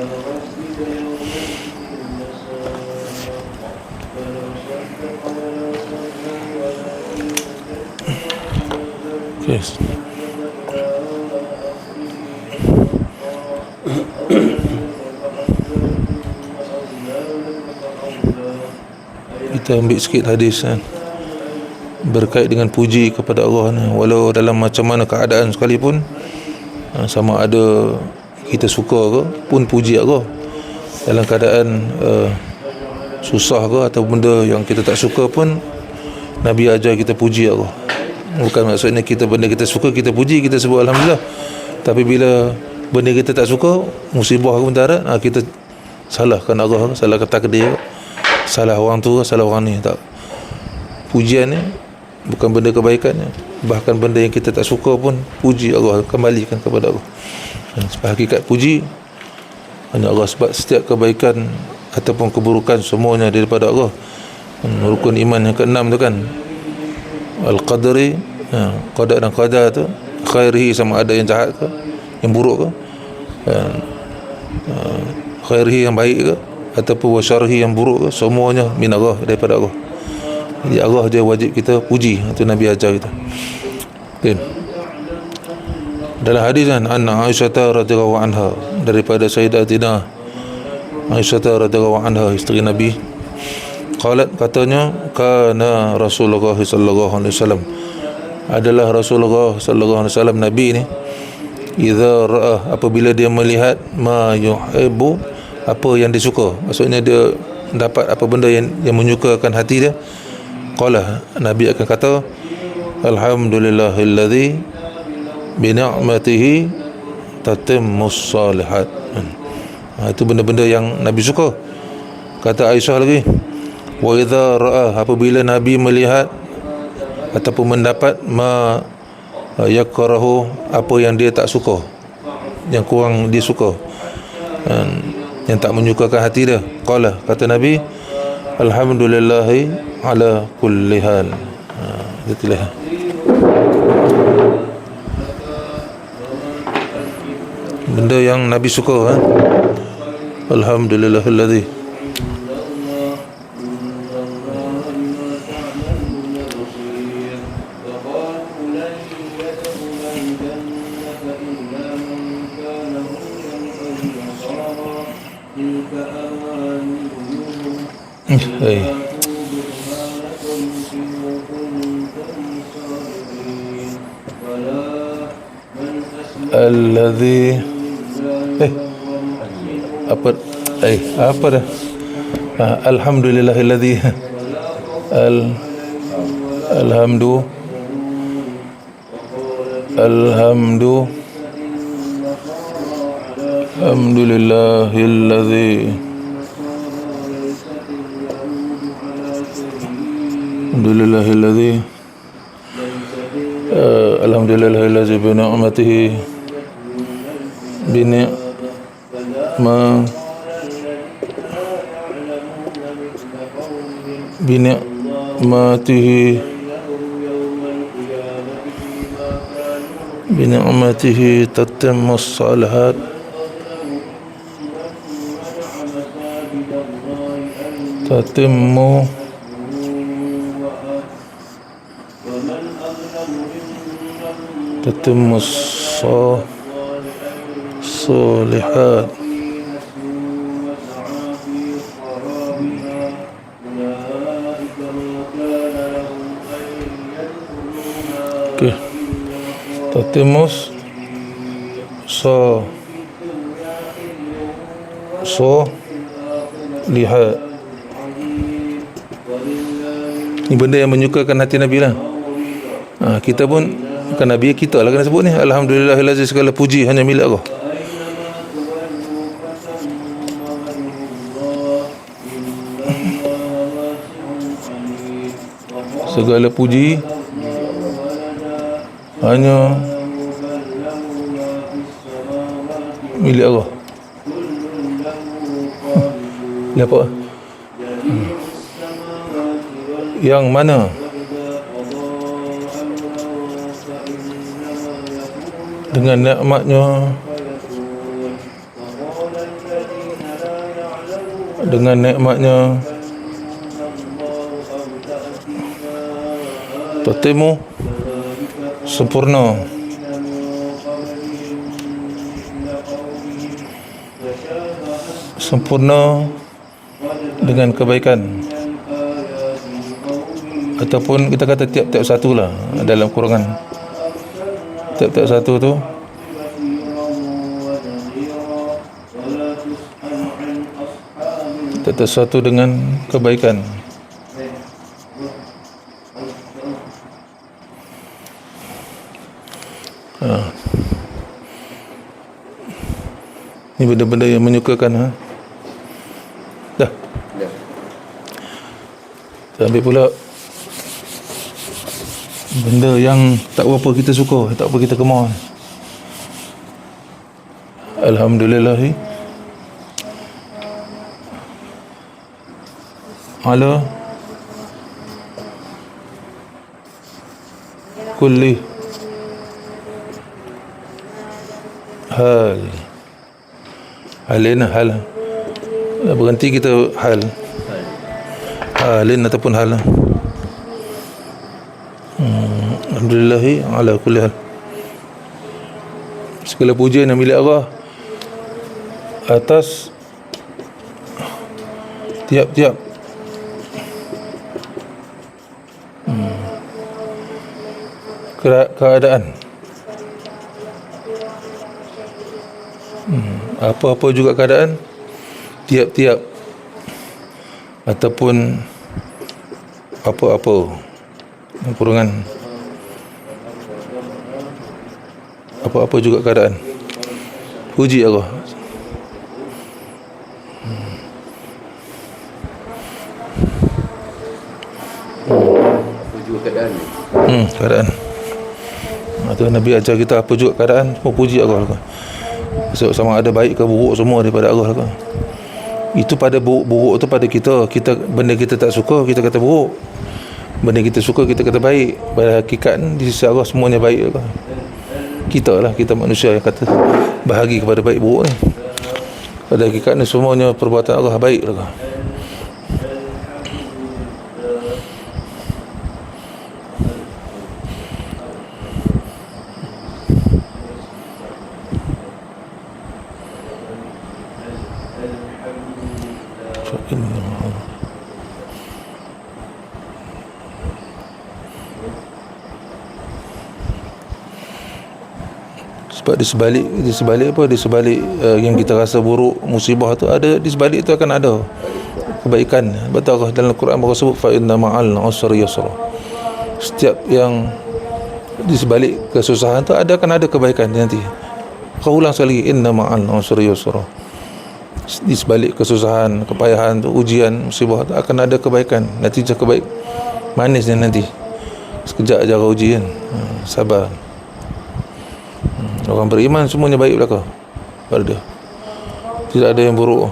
Okay. Kita ambil sikit hadis kan berkait dengan puji kepada Allah ni walau dalam macam mana keadaan sekalipun ha, sama ada kita suka ke pun puji Allah dalam keadaan uh, susah ke atau benda yang kita tak suka pun Nabi ajar kita puji Allah. Bukan maksudnya kita benda kita suka kita puji kita sebut Alhamdulillah. Tapi bila benda kita tak suka musibah ke bentara ha, kita salahkan Allah salahkan takdir salah orang tu salah orang ni tak. Pujian ni bukan benda kebaikannya bahkan benda yang kita tak suka pun puji Allah kembalikan kepada Allah dan sebab hakikat puji hanya Allah sebab setiap kebaikan ataupun keburukan semuanya daripada Allah. Rukun iman yang keenam tu kan al-qadri ha, qadar dan qadar tu khairihi sama ada yang jahat ke yang buruk ke ha, ha, khairihi yang baik ke ataupun wasyarihi yang buruk ke semuanya min Allah daripada Allah. Jadi Allah dia wajib kita puji itu Nabi ajar kita. Okay. Dalam hadis kan anna Aisyah radhiyallahu anha daripada Sayyidatina Aisyah radhiyallahu anha isteri Nabi qalat katanya kana Rasulullah sallallahu alaihi wasallam. Adalah Rasulullah sallallahu alaihi wasallam Nabi ni idza ra'a apabila dia melihat ma yuhibbu apa yang disuka maksudnya dia dapat apa benda yang yang menyukakan hati dia. Qala nabi akan kata alhamdulillahilladzi bi ni'matihi tatimmus salihat. Ha, itu benda-benda yang nabi suka. Kata Aisyah lagi wa idza ra'a apabila nabi melihat ataupun mendapat ma yakrahu apa yang dia tak suka yang kurang dia suka dan yang tak menyukakan hati dia. Qala kata nabi alhamdulillahi ala kulli hal. Ha, itulah benda yang nabi suka ha? alhamdulillahilladzi Hey. Alladhi أبر أي أبر الحمد لله الذي ال... الحمد الحمد الحمد لله الذي الحمد لله الذي الحمد لله الذي بنعمته بنعمته الرحمن بنعمته بنعمته تتم الصالحات تتم. تتم الصالحات Tatimus so so lihat. Ini benda yang menyukakan hati Nabi lah. Ha, kita pun bukan Nabi kita lah kena sebut ni. Alhamdulillahilazim segala puji hanya milik Allah. Segala puji hanya milik Allah Ini apa? Hmm. Yang mana? Dengan nikmatnya dengan nikmatnya tatimu sempurna sempurna dengan kebaikan ataupun kita kata tiap-tiap satu lah dalam kurangan tiap-tiap satu tu tiap-tiap satu dengan kebaikan ha. ini benda-benda yang menyukakan ha? Kita ambil pula benda yang tak berapa kita suka tak apa kita kemau Alhamdulillah ala kulli. Hal. Halin hal. Berhenti kita hal halin ataupun hal hmm, Alhamdulillah ala kulli hal. Segala pujian yang milik Allah atas tiap-tiap. Hmm, keadaan. Hmm, apa-apa juga keadaan tiap-tiap ataupun apa-apa. Kurungan. Apa-apa juga keadaan. Puji Allah. Apa juga keadaan. Hmm, keadaan. Itu Nabi ajar kita apa juga keadaan semua puji Allah. Lah. so, sama ada baik ke buruk semua daripada Allah. lah. Itu pada buruk-buruk tu pada kita. Kita benda kita tak suka kita kata buruk. Benda kita suka kita kata baik. Pada hakikat di sisi Allah semuanya baik kita lah kita manusia yang kata bahagi kepada baik buruk ni. Pada hakikat ni semuanya perbuatan Allah baik lah. Sebab di sebalik di sebalik apa di sebalik uh, yang kita rasa buruk musibah tu ada di sebalik tu akan ada kebaikan betul Allah dalam Quran bahawa sebut fa inna ma'al usri yusra setiap yang di sebalik kesusahan tu ada akan ada kebaikan nanti kau ulang sekali inna ma'al usri yusra di sebalik kesusahan, kepayahan tu, ujian, musibah tu akan ada kebaikan. Nanti kebaik manisnya nanti. Sekejap aja kau uji kan. Hmm, sabar. Orang beriman semuanya baik belaka. Pada dia. Tidak ada yang buruk.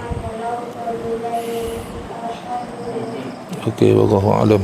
Okey, wallahu alam.